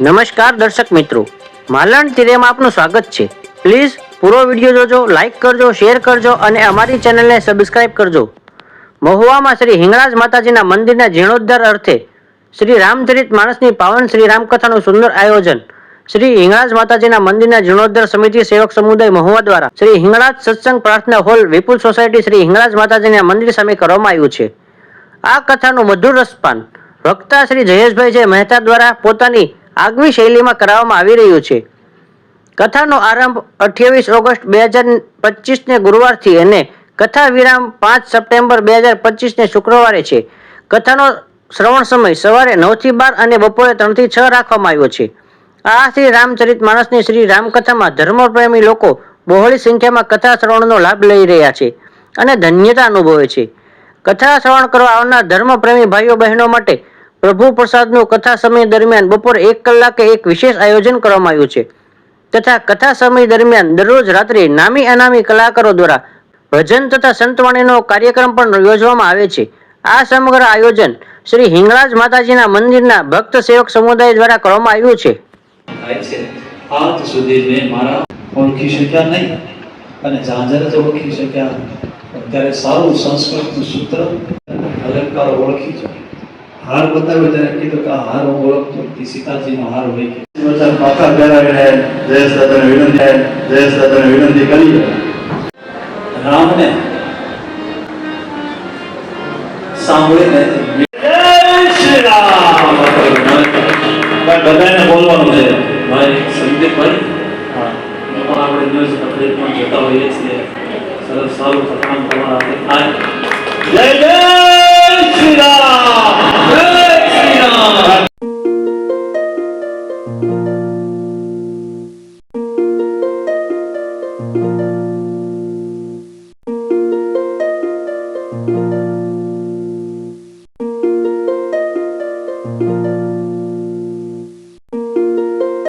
નમસ્કાર દર્શક મિત્રો. માલણ તીરેમાં આપનું સ્વાગત છે. પ્લીઝ પૂરો વીડિયો જોજો લાઇક કરજો શેર કરજો અને અમારી ચેનલને સબસ્ક્રાઇબ કરજો. મહુવામાં શ્રી હિંગળાજ માતાજીના મંદિરના જીર્ણોદ્ધાર અર્થે શ્રી રામચરિત માણસની પાવન શ્રી રામકથાનું સુંદર આયોજન શ્રી હિંગળાજ માતાજીના મંદિરના જીર્ણોદ્ધાર સમિતિ સેવક સમુદાય મહુવા દ્વારા શ્રી હિંગળાજ સત્સંગ પ્રાર્થના હોલ વિપુલ સોસાયટી શ્રી હિંગળાજ માતાજીના મંદિર સામે કરવામાં આવ્યું છે. આ કથાનું મધુર રસપાન વક્તા શ્રી જયેશભાઈ જે મહેતા દ્વારા પોતાની આગવી શૈલીમાં કરાવવામાં આવી રહ્યું છે. કથાનો આરંભ અઠ્યાવીસ ઓગસ્ટ બે હજાર પચીસને ગુરુવારથી અને કથા વિરામ પાંચ સપ્ટેમ્બર બે હજાર પચીસને શુક્રવારે છે. કથાનો શ્રવણ સમય સવારે નવથી બાર અને બપોરે ત્રણથી છ રાખવામાં આવ્યો છે. આ શ્રી રામચરિત માણસની શ્રી રામકથામાં ધર્મપ્રેમી લોકો બહોળી સંખ્યામાં કથા શ્રવણનો લાભ લઈ રહ્યા છે અને ધન્યતા અનુભવે છે. કથા શ્રવણ કરવા આવનાર ધર્મપ્રેમી ભાઈઓ બહેનો માટે પ્રભુ પ્રસાદનું કથા સમય દરમિયાન બપોરે એક કલાકે એક વિશેષ આયોજન કરવામાં આવ્યું છે. તથા કથા સમય દરમિયાન દરરોજ રાત્રે નામી અનામી કલાકારો દ્વારા ભજન તથા સંતવાણીનો કાર્યક્રમ પણ યોજવામાં આવે છે. આ સમગ્ર આયોજન શ્રી હિંગળાજ માતાજીના મંદિરના ભક્ત સેવક સમુદાય દ્વારા કરવામાં આવ્યું છે. આજ સુધી મેં મારા ઓળખી શક્યા નહીં અને ઝાંઝર જ ઓળખી શક્યા. ત્યારે સારું સંસ્કૃતનું સૂત્ર અલંકાર ઓળખી છે. હાર બતાવ્યો ત્યારે કીધું કે હાર હું ઓળખતો નથી. સીતાજીનો હાર હોય પાછા પહેરાવીને જય સદન વિનંતી. જય સદન વિનંતી કરી રામને સાંભળીને બધાને બોલવાનું છે. ભાઈ સંદીપભાઈ હા આપણે ન્યૂઝ તકલીફમાં જતા હોઈએ છીએ. સરસ સારું સત્સંગ તમારા હાથે થાય. જય જય!